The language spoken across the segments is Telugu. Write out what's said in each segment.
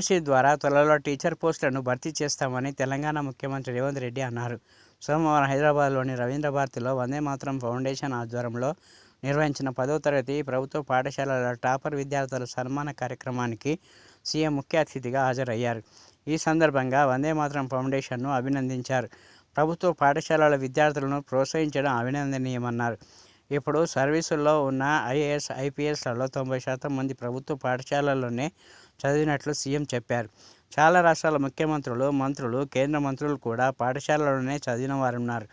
డిఎస్సి ద్వారా త్వరలో టీచర్ పోస్టులను భర్తీ చేస్తామని తెలంగాణ ముఖ్యమంత్రి రేవంత్ రెడ్డి అన్నారు. సోమవారం హైదరాబాద్లోని రవీంద్ర భారతిలో వందే మాతరం ఫౌండేషన్ ఆధ్వర్యంలో నిర్వహించిన పదో తరగతి ప్రభుత్వ పాఠశాలల టాపర్ విద్యార్థుల సన్మాన కార్యక్రమానికి సీఎం ముఖ్య అతిథిగా హాజరయ్యారు. ఈ సందర్భంగా వందే మాతరం ఫౌండేషన్ను అభినందించారు. ప్రభుత్వ పాఠశాలల విద్యార్థులను ప్రోత్సహించడం అభినందనీయమన్నారు. ఇప్పుడు సర్వీసుల్లో ఉన్న ఐఏఎస్ ఐపీఎస్లలో తొంభై శాతం మంది ప్రభుత్వ పాఠశాలల్లోనే చదివినట్లు సీఎం చెప్పారు. చాలా రాష్ట్రాల ముఖ్యమంత్రులు మంత్రులు కేంద్ర మంత్రులు కూడా పాఠశాలలోనే చదివిన వారున్నారు.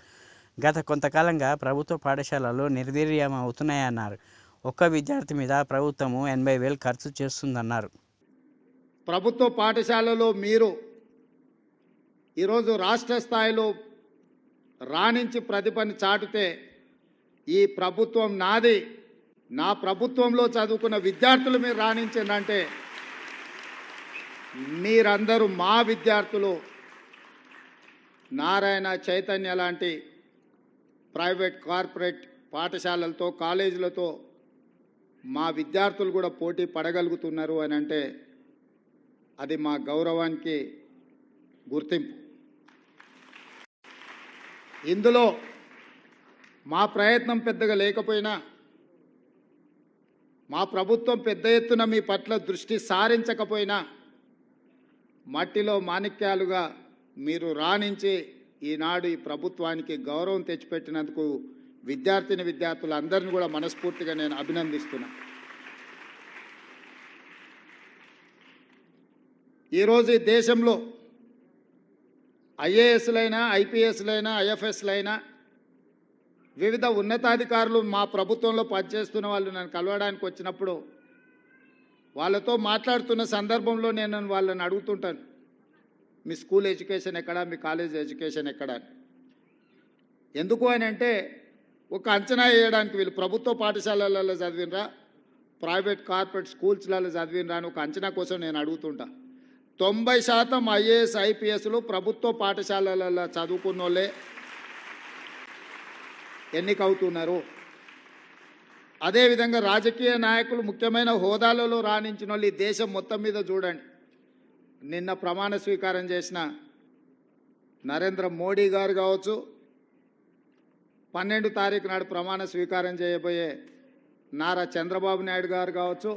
గత కొంతకాలంగా ప్రభుత్వ పాఠశాలలు నిర్వీర్యమవుతున్నాయన్నారు. ఒక్క విద్యార్థి మీద ప్రభుత్వము ఎనభై వేలు ఖర్చు చేస్తుందన్నారు. ప్రభుత్వ పాఠశాలలో మీరు ఈరోజు రాష్ట్ర స్థాయిలో రాణించి ప్రతిపని చాటితే ఈ ప్రభుత్వం నాది. నా ప్రభుత్వంలో చదువుకున్న విద్యార్థులు మీరు రాణించిందంటే మీరందరూ మా విద్యార్థులు. నారాయణ చైతన్య లాంటి ప్రైవేట్ కార్పొరేట్ పాఠశాలలతో కాలేజీలతో మా విద్యార్థులు కూడా పోటీ పడగలుగుతున్నారు అని అంటే అది మా గౌరవానికి గుర్తింపు. ఇందులో మా ప్రయత్నం పెద్దగా లేకపోయినా మా ప్రభుత్వం పెద్ద ఎత్తున మీ పట్ల దృష్టి సారించకపోయినా మట్టిలో మాణిక్యాలుగా మీరు రాణించి ఈనాడు ఈ ప్రభుత్వానికి గౌరవం తెచ్చిపెట్టినందుకు విద్యార్థిని విద్యార్థులందరినీ కూడా మనస్ఫూర్తిగా నేను అభినందిస్తున్నా. ఈరోజు ఈ దేశంలో ఐఏఎస్లైనా ఐపీఎస్లైనా ఐఎఫ్ఎస్లైనా వివిధ ఉన్నతాధికారులు మా ప్రభుత్వంలో పనిచేస్తున్న వాళ్ళు నన్ను కలవడానికి వచ్చినప్పుడు వాళ్ళతో మాట్లాడుతున్న సందర్భంలో నేను వాళ్ళని అడుగుతుంటాను. మీ స్కూల్ ఎడ్యుకేషన్ ఎక్కడ? మీ కాలేజ్ ఎడ్యుకేషన్ ఎక్కడ? ఎందుకు అని అంటే ఒక అంచనా వేయడానికి వీళ్ళు ప్రభుత్వ పాఠశాలలలో చదివినరా? ప్రైవేట్ కార్పొరేట్ స్కూల్స్లలో చదివినరా అని ఒక అంచనా కోసం నేను అడుగుతుంటా. తొంభై శాతం ఐఏఎస్ ఐపీఎస్లు ప్రభుత్వ పాఠశాలలలో చదువుకున్న వాళ్ళే ఎన్నికవుతున్నారు. అదేవిధంగా రాజకీయ నాయకులు ముఖ్యమైన హోదాలలో రాణించిన వాళ్ళు ఈ దేశం మొత్తం మీద చూడండి. నిన్న ప్రమాణ స్వీకారం చేసిన నరేంద్ర మోడీ గారు కావచ్చు పన్నెండు తారీఖు నాడు ప్రమాణ స్వీకారం చేయబోయే నారా చంద్రబాబు నాయుడు గారు కావచ్చు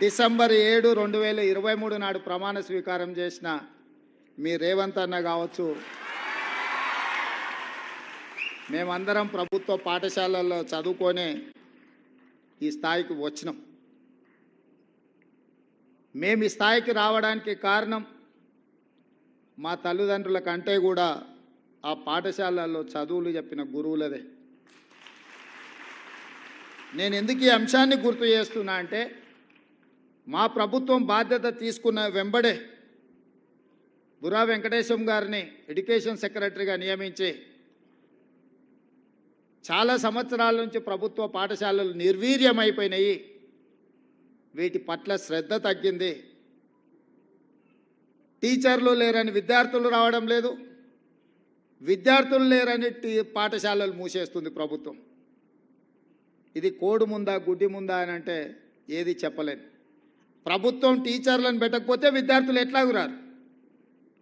డిసెంబర్ ఏడు రెండు వేల ఇరవై మూడు నాడు ప్రమాణ స్వీకారం చేసిన మీ రేవంత్ అన్న కావచ్చు మేమందరం ప్రభుత్వ పాఠశాలల్లో చదువుకొని ఈ స్థాయికి వచ్చినాం. మేము ఈ స్థాయికి రావడానికి కారణం మా తల్లిదండ్రుల కంటే కూడా ఆ పాఠశాలల్లో చదువులు చెప్పిన గురువులదే. నేను ఎందుకు ఈ అంశాన్ని గుర్తు చేస్తున్నా అంటే మా ప్రభుత్వం బాధ్యత తీసుకున్న వెంబడే బురా వెంకటేశం గారిని ఎడ్యుకేషన్ సెక్రటరీగా నియమించి చాలా సంవత్సరాల నుంచి ప్రభుత్వ పాఠశాలలు నిర్వీర్యమైపోయినాయి. వీటి పట్ల శ్రద్ధ తగ్గింది. టీచర్లు లేరని విద్యార్థులు రావడం లేదు. విద్యార్థులు లేరని టీ పాఠశాలలు మూసేస్తుంది ప్రభుత్వం. ఇది కోడు ముందా గుడ్డి ముందా అని అంటే ఏది చెప్పలేను ప్రభుత్వం టీచర్లను పెట్టకపోతే విద్యార్థులు ఎట్లాగూ రారు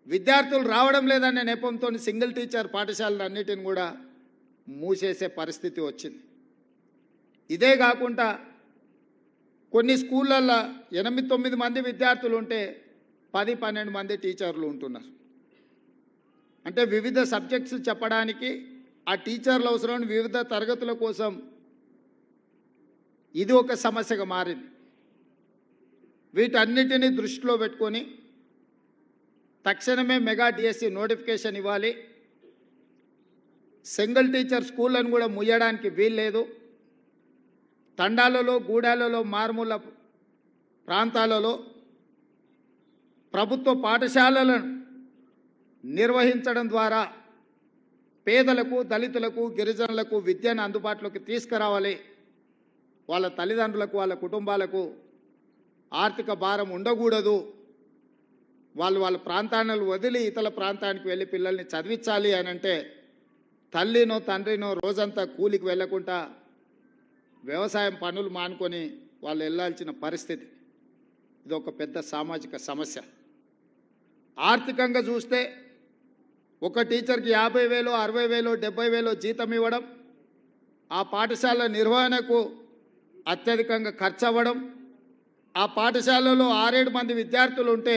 విద్యార్థులు రావడం లేదనే నెపంతో సింగిల్ టీచర్ పాఠశాలలు అన్నిటిని కూడా మూసేసే పరిస్థితి వచ్చింది. ఇదే కాకుండా కొన్ని స్కూళ్ళల్లో ఎనిమిది తొమ్మిది మంది విద్యార్థులు ఉంటే పది పన్నెండు మంది టీచర్లు ఉంటున్నారు. అంటే వివిధ సబ్జెక్ట్స్ చెప్పడానికి ఆ టీచర్లు అవసరం వివిధ తరగతుల కోసం ఇది ఒక సమస్యగా మారింది. వీటన్నిటిని దృష్టిలో పెట్టుకొని తక్షణమే మెగా డిఎస్సి నోటిఫికేషన్ ఇవ్వాలి. సింగిల్ టీచర్ స్కూళ్ళను కూడా ముయ్యడానికి వీల్లేదు. తండాలలో గూడాలలో మారుమూల ప్రాంతాలలో ప్రభుత్వ పాఠశాలలను నిర్వహించడం ద్వారా పేదలకు దళితులకు గిరిజనులకు విద్యను అందుబాటులోకి తీసుకురావాలి. వాళ్ళ తల్లిదండ్రులకు వాళ్ళ కుటుంబాలకు ఆర్థిక భారం ఉండకూడదు. వాళ్ళు వాళ్ళ ప్రాంతాలను వదిలి ఇతర ప్రాంతానికి వెళ్ళి పిల్లల్ని చదివించాలి అని అంటే తల్లినో తండ్రినో రోజంతా కూలికి వెళ్ళకుండా వ్యవసాయం పనులు మానుకొని వాళ్ళు వెళ్ళాల్సిన పరిస్థితి. ఇది ఒక పెద్ద సామాజిక సమస్య. ఆర్థికంగా చూస్తే ఒక టీచర్కి యాభై వేలు అరవై వేలు డెబ్బై వేలు జీతం ఇవ్వడం ఆ పాఠశాల నిర్వహణకు అత్యధికంగా ఖర్చు అవ్వడం ఆ పాఠశాలలో ఆరేడు మంది విద్యార్థులు ఉంటే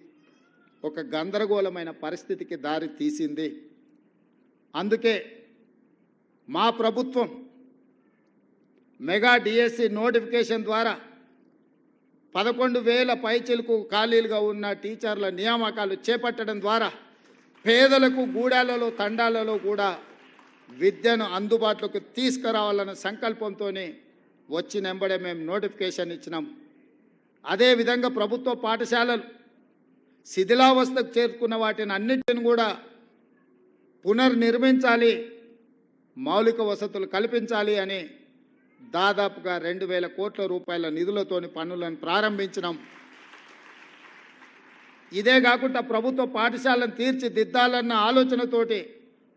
ఒక గందరగోళమైన పరిస్థితికి దారి తీసింది. అందుకే మా ప్రభుత్వం మెగా డిఎస్సి నోటిఫికేషన్ ద్వారా పదకొండు వేల పైచిలకు ఖాళీలుగా ఉన్న టీచర్ల నియామకాలు చేపట్టడం ద్వారా పేదలకు గూడాలలో తండాలలో కూడా విద్యను అందుబాటులోకి తీసుకురావాలన్న సంకల్పంతోనే వచ్చినెంబడే మేము నోటిఫికేషన్ ఇచ్చినాం. అదేవిధంగా ప్రభుత్వ పాఠశాలలు శిథిలావస్థకు చేరుకున్న వాటిని అన్నిటిని కూడా పునర్నిర్మించాలి మౌలిక వసతులు కల్పించాలి అని దాదాపుగా రెండు వేల కోట్ల రూపాయల నిధులతోని పనులను ప్రారంభించినాం. ఇదే కాకుండా ప్రభుత్వ పాఠశాలను తీర్చిదిద్దాలన్న ఆలోచనతోటి